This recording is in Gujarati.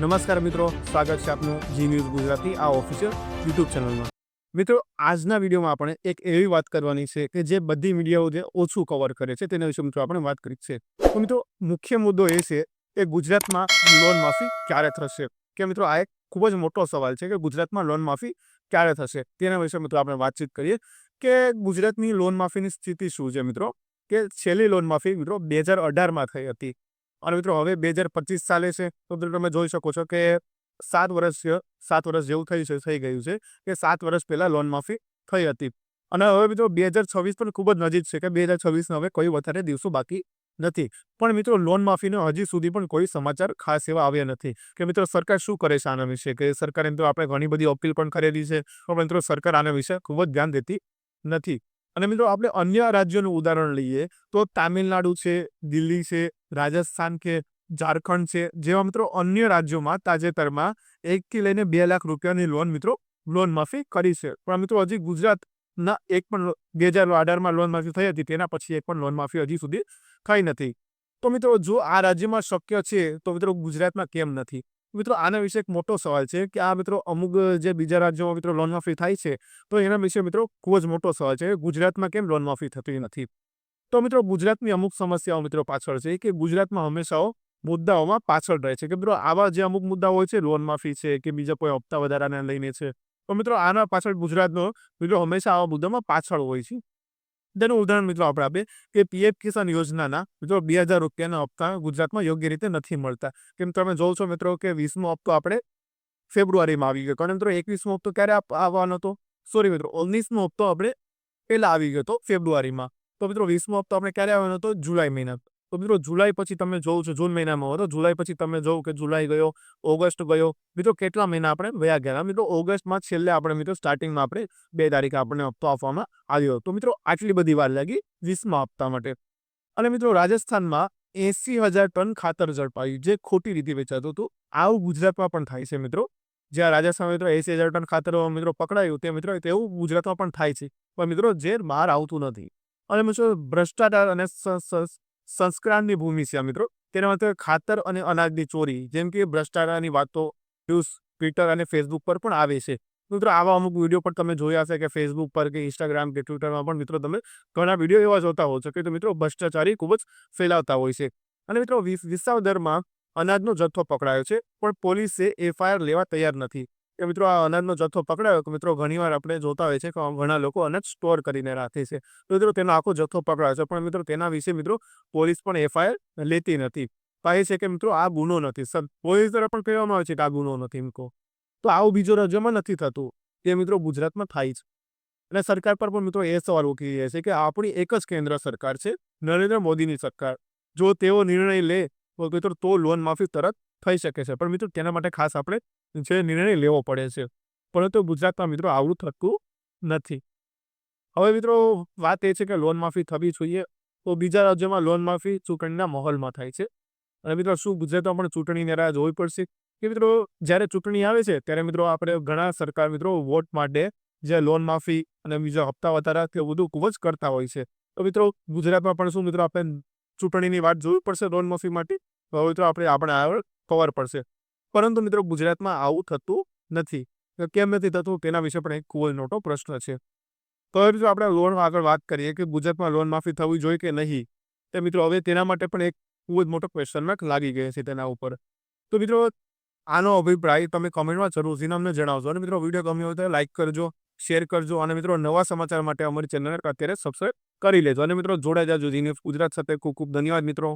નમસ્કાર મિત્રો, સ્વાગત છે આપનું જી ન્યૂઝ ગુજરાતી, આ ઓફિશિયલ યુટ્યુબ ચેનલમાં. મિત્રો, આજના વિડીયોમાં આપણે એક એવી વાત કરવાની છે કે જે બધી મીડિયાઓ જે ઓછું કવર કરે છે તેના વિશે મિત્રો આપણે વાત કરી છે. તો મિત્રો, મુખ્ય મુદ્દો એ છે કે ગુજરાતમાં લોન માફી ક્યારે થશે? કે મિત્રો, આ એક ખૂબ જ મોટો સવાલ છે કે ગુજરાતમાં લોન માફી ક્યારે થશે? તેના વિશે મિત્રો આપણે વાતચીત કરીએ. કે ગુજરાતની લોન માફીની સ્થિતિ શું છે મિત્રો? કે છેલ્લી લોન માફી મિત્રો બે હજાર અઢારમાં થઈ હતી. અને મિત્રો, હવે બે હજાર પચીસ ચાલે છે, તો તમે જોઈ શકો છો કે સાત વર્ષ સાત વર્ષ જેવું થઈ છે, થઈ ગયું છે, કે સાત વર્ષ પહેલાં લોન માફી થઈ હતી. અને હવે મિત્રો, બે હજાર છવ્વીસ પણ ખૂબ જ નજીક છે, કે બે હજાર છવ્વીસના હવે કોઈ વધારે દિવસો બાકી નથી. પણ મિત્રો લોન માફીનો હજી સુધી પણ કોઈ સમાચાર ખાસ એવા આવ્યા નથી. કે મિત્રો, સરકાર શું કરે છે આના વિશે? કે સરકારે તો આપણે ઘણી બધી અપીલ પણ કરેલી છે, પણ મિત્રો, સરકાર આના વિશે ખૂબ જ ધ્યાન દેતી નથી. અને મિત્રો, આપણે અન્ય રાજ્યોનું ઉદાહરણ લઈએ, તો તામિલનાડુ છે, દિલ્હી છે રાજસ્થાન કે ઝારખંડ છે, જેવા મિત્રો અન્ય રાજ્યોમાં તાજેતરમાં એકથી લઈને બે લાખ રૂપિયાની લોન મિત્રો લોન માફી કરી છે. પણ મિત્રો હજી ગુજરાતના એક પણ બે હજાર અઢારમાં લોન માફી થઈ હતી, તેના પછી એક પણ લોન માફી હજી સુધી થઈ નથી. તો મિત્રો જો આ રાજ્યમાં શક્ય છે, તો મિત્રો ગુજરાતમાં કેમ નથી? મિત્રો આના વિશે એક મોટો સવાલ છે કે આ મિત્રો અમુક જે બીજા રાજ્યોમાં મિત્રો લોન માફી થાય છે, તો એના વિશે મિત્રો ખૂબ જ મોટો સવાલ છે ગુજરાતમાં કેમ લોન માફી થતી નથી? તો મિત્રો ગુજરાતની અમુક સમસ્યાઓ મિત્રો પાછળ છે. કે ગુજરાતમાં હંમેશાઓ મુદ્દાઓમાં પાછળ રહે છે. કે મિત્રો આવા જે અમુક મુદ્દાઓ હોય છે, લોન માફી છે કે બીજા કોઈ હપ્તા વધારાને લઈને છે. તો મિત્રો આના પાછળ ગુજરાતનો મિત્રો હંમેશા આવા મુદ્દામાં પાછળ હોય છે. તેનું ઉદાહરણ મિત્રો આપણે આપીએ કે પીએફ કિસાન યોજનાના મિત્રો બે હજાર રૂપિયાના હપ્તા ગુજરાતમાં યોગ્ય રીતે નથી મળતા. કેમ તમે જોવો છો મિત્રો કે વીસમો હપ્તો આપણે ફેબ્રુઆરીમાં આવી ગયો. કારણ મિત્રો એકવીસમો હપ્તો ક્યારે આવવાનો હતો? સોરી મિત્રો, ઓગણીસમો હપ્તો આપણે પહેલા આવી ગયો હતો ફેબ્રુઆરીમાં. તો મિત્રો વીસમો હપ્તો આપણે ક્યારે આવવાનો હતો? જુલાઈ મહિના. તો મિત્રો જુલાઈ પછી તમે જોવું છો, જૂન મહિનામાં હોય તો જુલાઈ પછી તમે જોવો કે જુલાઈ ગયો, ઓગસ્ટ ગયો. મિત્રો કેટલા મહિના આપણે વયા ગયા? મિત્રો ઓગસ્ટમાં છેલ્લે આપણે મિત્રો સ્ટાર્ટિંગમાં આપણે બે તારીખે આપણને હપ્તો આપવામાં આવ્યો તો મિત્રો આટલી બધી વાર લાગી વીસમા હપ્તા માટે. અને મિત્રો રાજસ્થાનમાં એસી હજાર ટન ખાતર ઝડપાયું, જે ખોટી રીતે વેચાતું હતું. આવું ગુજરાતમાં પણ થાય છે મિત્રો. જ્યાં રાજસ્થાન મિત્રો એસી હજાર ટન ખાતર મિત્રો પકડાયું તે મિત્રો તેવું ગુજરાતમાં પણ થાય છે. પણ મિત્રો જે બહાર આવતું નથી. અને મિત્રો ભ્રષ્ટાચાર અને સંસ્કારની ભૂમિ છે મિત્રો. તેના માટે ખાતર અને અનાજની ચોરી, જેમ કે ભ્રષ્ટાચારની વાતો ન્યૂઝ, ટ્વિટર અને ફેસબુક પર પણ આવે છે. મિત્રો, આવા અમુક વીડિયો પણ તમે જોયા હશે કે ફેસબુક પર કે ઇન્સ્ટાગ્રામ કે ટ્વિટરમાં પણ મિત્રો તમે ઘણા વીડિયો એવા જોતા હો છો કે મિત્રો ભ્રષ્ટાચારી ખૂબ જ ફેલાવતા હોય છે. અને મિત્રો વિસ- વિસાવદરમાં અનાજનો જથ્થો પકડાયો છે, પણ પોલીસે એફઆઈઆર લેવા તૈયાર નથી. કે મિત્રો આ અનાજનો જથ્થો પકડાયો કે મિત્રો ઘણીવાર આપણે જોતા હોય છે કે ઘણા લોકો અનાજ સ્ટોર કરીને રાખે છે. તો મિત્રો તેનો આખો જથ્થો પકડાયો છે. પણ મિત્રો તેના વિશે મિત્રો પોલીસ પણ એફઆઈઆર લેતી નથી. કહે છે કે મિત્રો આ ગુનો નથી. સર, પોલીસ દ્વારા પણ કહેવામાં આવે છે કે આ ગુનો નથી મિત્રો તો આવું બીજો રાજ્યમાં નથી થતું તે મિત્રો ગુજરાતમાં થાય છે અને સરકાર પર પણ મિત્રો એ સવાલ ઉઠી રહ્યા છે કે આપણી એક જ કેન્દ્ર સરકાર છે, નરેન્દ્ર મોદીની સરકાર. જો તેઓ નિર્ણય લે, તો મિત્રો તો લોન માફી તરત થઈ શકે છે. પણ મિત્રો, તેના માટે ખાસ આપણે જે નિર્ણય લેવો પડે છે. પરંતુ ગુજરાતમાં મિત્રો આવું થતું નથી. હવે મિત્રો, વાત એ છે કે લોન માફી થવી જોઈએ. તો બીજા રાજ્યોમાં લોન માફી ચૂંટણીના માહોલમાં થાય છે. અને મિત્રો, શું ગુજરાતમાં પણ ચૂંટણીની રાહ જોવી પડશે? કે મિત્રો, જ્યારે ચૂંટણી આવે છે, ત્યારે મિત્રો, આપણે ઘણા સરકાર મિત્રો, વોટ માટે જે લોન માફી અને બીજા હપ્તા વધારા તે બધું ખૂબ જ કરતા હોય છે. તો મિત્રો, ગુજરાતમાં પણ શું મિત્રો, આપણે ચૂંટણીની વાત જોવી પડશે લોન માફી માટે? તો મિત્રો, આપણે આપણે આગળ કવર પડશે. પરંતુ મિત્રો ગુજરાતમાં આવું થતું નથી. કેમ નથી થતું તેના વિશે પણ એક ખૂબ જ મોટો પ્રશ્ન છે. તો હવે જો આપણે લોન આગળ વાત કરીએ કે ગુજરાતમાં લોન માફી થવી જોઈએ કે નહીં? તે મિત્રો હવે તેના માટે પણ એક ખૂબ જ મોટો ક્વેશ્ચન માર્ક લાગી ગયો છે તેના ઉપર. તો મિત્રો આનો અભિપ્રાય તમે કમેન્ટમાં જરૂરથી અમને જણાવજો અને મિત્રો વીડિયો ગમ્યો હોય તો લાઈક કરજો શેર કરજો અને મિત્રો નવા સમાચાર માટે અમારી ચેનલને અત્યારે સબસ્ક્રાઈબ કરી લેજો. અને મિત્રો જોડાઈ જાજો. જીની ગુજરાત સાથે ખૂબ ખૂબ ધન્યવાદ મિત્રો.